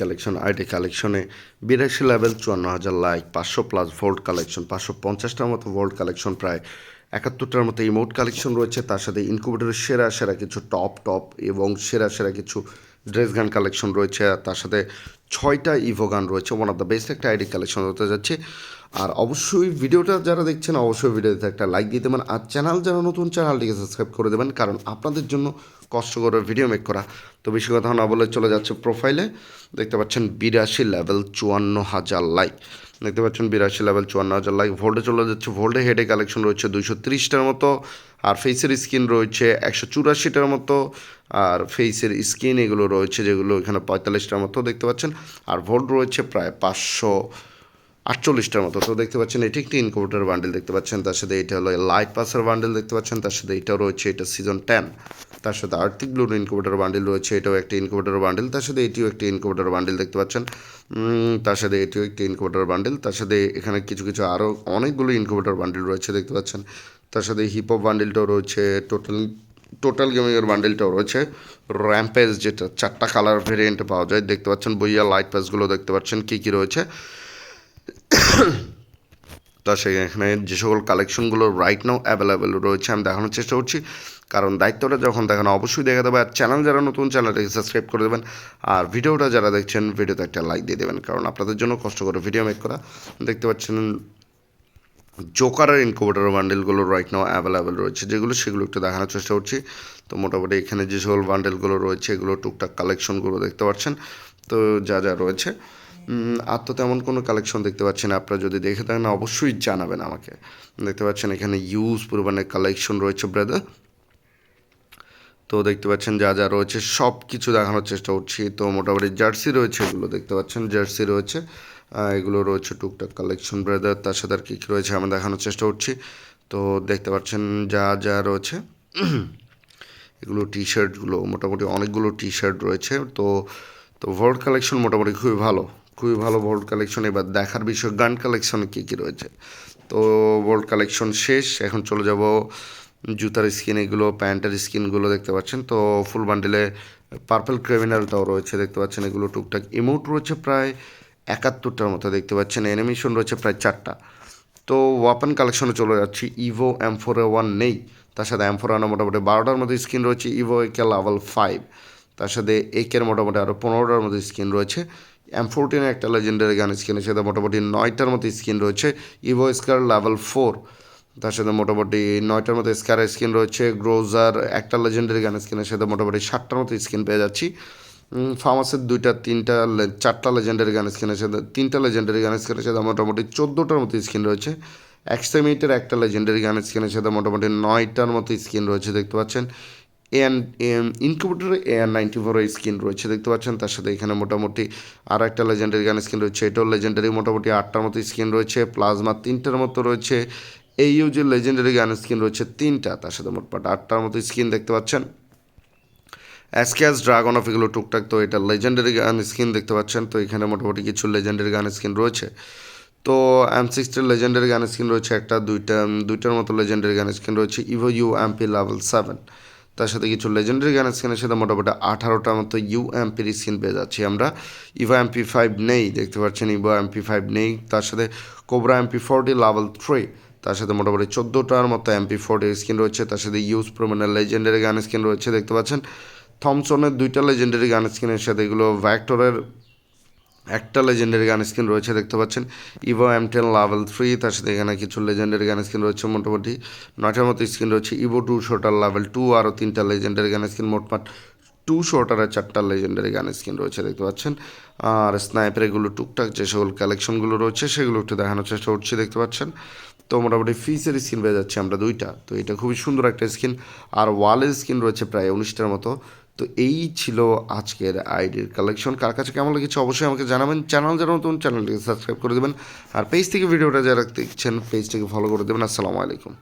Collection ID কালেকশনে বিরাশি level চুয়ান্ন হাজার লাইক পাঁচশো প্লাস ভোল্ট কালেকশন পাঁচশো পঞ্চাশটার মতো ভোল্ট কালেকশন প্রায় একাত্তরটার মতো ইমোট কালেকশন রয়েছে। তার সাথে ইনকুবেটরের সেরা সেরা কিছু টপ টপ এবং সেরা সেরা কিছু ড্রেস গান কালেকশন রয়েছে। আর তার সাথে ছয়টা ইভো গান রয়েছে। ওয়ান অফ দ্য বেস্ট একটা আইডি কালেকশন হতে যাচ্ছে। আর অবশ্যই ভিডিওটা যারা দেখছেন, অবশ্যই ভিডিওতে একটা লাইক দিয়ে দেবেন। আর চ্যানেল যারা নতুন চ্যানেলটিকে সাবস্ক্রাইব করে দেবেন। কারণ আপনাদের জন্য কষ্ট করে ভিডিও মেক করা। তো বেশি কথা না বলে চলে যাচ্ছে প্রোফাইলে দেখতে পাচ্ছেন বিরাশি লেভেল চুয়ান্ন হাজার লাইক দেখতে পাচ্ছেন বিরাশি লেভেল চুয়ান্ন হাজার লাইক ভোল্টে চলে যাচ্ছে ভোল্টে হেডে কালেকশন রয়েছে দুইশো তিরিশটার মতো। আর ফেসের স্কিন রয়েছে একশো চুরাশিটার মতো। আর ফেসের স্কিন এগুলো রয়েছে যেগুলো এখানে পঁয়তাল্লিশটার মতো। দেখতে পাচ্ছেন, আর ভোল্ট রয়েছে প্রায় পাঁচশো আটচল্লিশটার মতো। তো দেখতে পাচ্ছেন, এটি একটি ইনকোভেটার বান্ডেল দেখতে পাচ্ছেন। তার সাথে এটা হলো লাইট পাসের বান্ডেল দেখতে পাচ্ছেন। তার সাথে এটাও রয়েছে, এটা সিজন টেন তার সাথে আর্থিক ব্লুর ইনকোভেটার বান্ডেল রয়েছে, এটাও একটি ইনকোভেটার বান্ডেল তার সাথে এটিও একটি ইনকোভেটার বান্ডেল দেখতে পাচ্ছেন। তার সাথে এটিও একটি ইনকোভেটার বান্ডেল তার সাথে এখানে কিছু কিছু আরও অনেকগুলো ইনকোভেটার বান্ডেল রয়েছে দেখতে পাচ্ছেন। তার সাথে হিপ হিপহপ বান্ডেলটাও রয়েছে টোটাল টোটাল গেমিংয়ের বান্ডেলটাও রয়েছে। র্যাম্পেজ যেটা, চারটা কালার ভেরিয়েন্টে পাওয়া যায়। দেখতে পাচ্ছেন, বইয়া লাইট পাসগুলো দেখতে পাচ্ছেন, কী কী রয়েছে? তা সেখানে যে সকল কালেকশনগুলো রাইট নাও অ্যাভেলেবেল রয়েছে, আমি দেখানোর চেষ্টা করছি। কারণ দায়িত্বটা যখন দেখানো, অবশ্যই দেখা দেবে আর চ্যানেল যারা নতুন চ্যানেলটাকে সাবস্ক্রাইব করে দেবেন। আর ভিডিওটা যারা দেখছেন, ভিডিওতে একটা লাইক দিয়ে দেবেন। কারণ আপনাদের জন্য কষ্ট করে ভিডিও মেক করা। দেখতে পাচ্ছেন জোকারের ইনকোভেটার বান্ডেলগুলো রাইট নাও অ্যাভেলেবেল রয়েছে। যেগুলো সেগুলো একটু দেখানোর চেষ্টা করছি। তো মোটামুটি এখানে যে সকল বান্ডেলগুলো রয়েছে, এগুলো টুকটাক কালেকশনগুলো দেখতে পাচ্ছেন। তো যা যা রয়েছে। আর তো তেমন কোনো কালেকশন দেখতে পাচ্ছেন আপনারা যদি দেখে থাকেন, অবশ্যই জানাবেন আমাকে। দেখতে পাচ্ছেন এখানে ইউজ পরিমাণের কালেকশন রয়েছে ব্রাদার তো দেখতে পাচ্ছেন যা যা রয়েছে সব কিছু দেখানোর চেষ্টা করছি। তো মোটামুটি জার্সি রয়েছে এগুলো, দেখতে পাচ্ছেন জার্সি রয়েছে। এগুলো রয়েছে টুকটাক কালেকশন ব্রাদার তার সাথে আর কী কী রয়েছে আমি দেখানোর চেষ্টা করছি। তো দেখতে পাচ্ছেন যা যা রয়েছে। এগুলো টি শার্টগুলো মোটামুটি অনেকগুলো টি শার্ট রয়েছে। তো তো ভোল্ট কালেকশন মোটামুটি খুবই ভালো। খুবই ভালো ভোল্ট কালেকশন এবার দেখার বিষয়, গান কালেকশনে কী কী রয়েছে? তো ভোল্ট কালেকশন শেষ, এখন চলে যাব জুতার স্কিন এগুলো, প্যান্টের স্কিনগুলো দেখতে পাচ্ছেন। তো ফুল বান্ডেলে পার্পল ক্রিমিনালটাও রয়েছে, দেখতে পাচ্ছেন এগুলো টুকটাক। ইমোট রয়েছে প্রায় একাত্তরটার মতো, দেখতে পাচ্ছেন। অ্যানিমেশন রয়েছে প্রায় চারটা। তো ওয়াপেন কালেকশনে চলে যাচ্ছি ইভো এম ফোর ওয়ান নেই। তার সাথে এম ফোর ওয়ানে মোটামুটি বারোটার মতো স্কিন রয়েছে ইভো একে লেভেল ফাইভ তার সাথে একের মোটামুটি আরও পনেরোটার মতো স্কিন রয়েছে। এম ফোরটিনে একটা লেজেন্ডারি গান স্কিনের সাথে মোটামুটি নয়টার মতো স্কিন রয়েছে। ইভো স্কার লেভেল ফোর তার সাথে মোটামুটি নয়টার মতো স্কার স্কিন রয়েছে। গ্রোজার একটা লেজেন্ডারি গান স্কিনের সাথে মোটামুটি ষাটটার মতো স্কিন পেয়ে যাচ্ছি। ফার্মাসের দুইটা, তিনটা চারটা লেজেন্ডারি গান স্কিনের সাথে, তিনটা লেজেন্ডারি গান স্কিনের সাথে মোটামুটি চোদ্দোটার মতো স্কিন রয়েছে। এক্সট্রিমিটের একটা লেজেন্ডারি গান স্কিনের সাথে মোটামুটি নয়টার মতো স্কিন রয়েছে, দেখতে পাচ্ছেন। এন ইনকিউবেটরে এয়ার নাইনটি ফোরের স্কিন রয়েছে, দেখতে পাচ্ছেন? তার সাথে এখানে মোটামুটি আর একটা লেজেন্ডারি গান স্কিন রয়েছে, এটাও লেজেন্ডারি মোটামুটি আটটার মতো স্কিন রয়েছে প্লাজমা তিনটার মতো রয়েছে। এই যে লেজেন্ডারি গান স্কিন রয়েছে, তিনটা, তার সাথে মোটমাট আটটার মতো স্কিন দেখতে পাচ্ছেন। অ্যাসক্যাস ড্রাগন অফ এগুলো টুকটাক, তো এটা লেজেন্ডারি গান স্কিন দেখতে পাচ্ছেন, তো এখানে মোটামুটি কিছু লেজেন্ডারি গান স্কিন রয়েছে। তো এম সিক্সটির লেজেন্ডারি গান স্কিন রয়েছে একটা, দুইটা দুইটার মতো লেজেন্ডারি গান স্কিন রয়েছে Evo U MP level seven তার সাথে কিছু লেজেন্ডারি গান স্ক্রিনের সাথে মোটামুটি আঠারোটার মতো ইউ এমপির স্কিন পেয়ে যাচ্ছি আমরা। ইভো এমপি ফাইভ নেই, দেখতে পাচ্ছেন ইভো এমপি ফাইভ নেই। তার সাথে cobra MP forty level three তার সাথে মোটামুটি চোদ্দোটার মতো এমপি ফোরটির স্ক্রিন রয়েছে। তার সাথে ইউজ প্রমাণের লেজেন্ডারি গান স্ক্রিন রয়েছে, দেখতে পাচ্ছেন। থমসনের দুইটা লেজেন্ডারি গান স্ক্রিনের সাথে এগুলো ভ্যাক্টরের একটা লেজেন্ডারি গান স্ক্রিন রয়েছে, দেখতে পাচ্ছেন? Evo M ten level three তার সাথে এখানে কিছু লেজেন্ডারি গান স্ক্রিন রয়েছে মোটামুটি। নয়টার মতো স্ক্রিন রয়েছে ইভো টু শোটার লাভেল টু আরও তিনটা লেজেন্ডারি গান স্কিন মোটমাট টু শোটারের চারটা লেজেন্ডারি গান স্ক্রিন রয়েছে, দেখতে পাচ্ছেন? আর স্নাইপার এগুলো টুকটাক, যে সকল কালেকশনগুলো রয়েছে, সেগুলো একটু দেখানোর চেষ্টা করছি, দেখতে পাচ্ছেন? তো মোটামুটি ফিসের স্কিন পেয়ে যাচ্ছে আমরা দুইটা। তো এটা খুবই সুন্দর একটা স্কিন আর ওয়ালের স্কিন রয়েছে প্রায় উনিশটার মতো। তো এই ছিল আজকের আইডির কালেকশন কার কাছে কেমন লেগেছে অবশ্যই আমাকে জানাবেন। চ্যানেল যারা নতুন চ্যানেলটিকে সাবস্ক্রাইব করে দেবেন। আর পেজ থেকে ভিডিওটা যারা দেখছেন পেজটিকে ফলো করে দেবেন। আসসালামু আলাইকুম।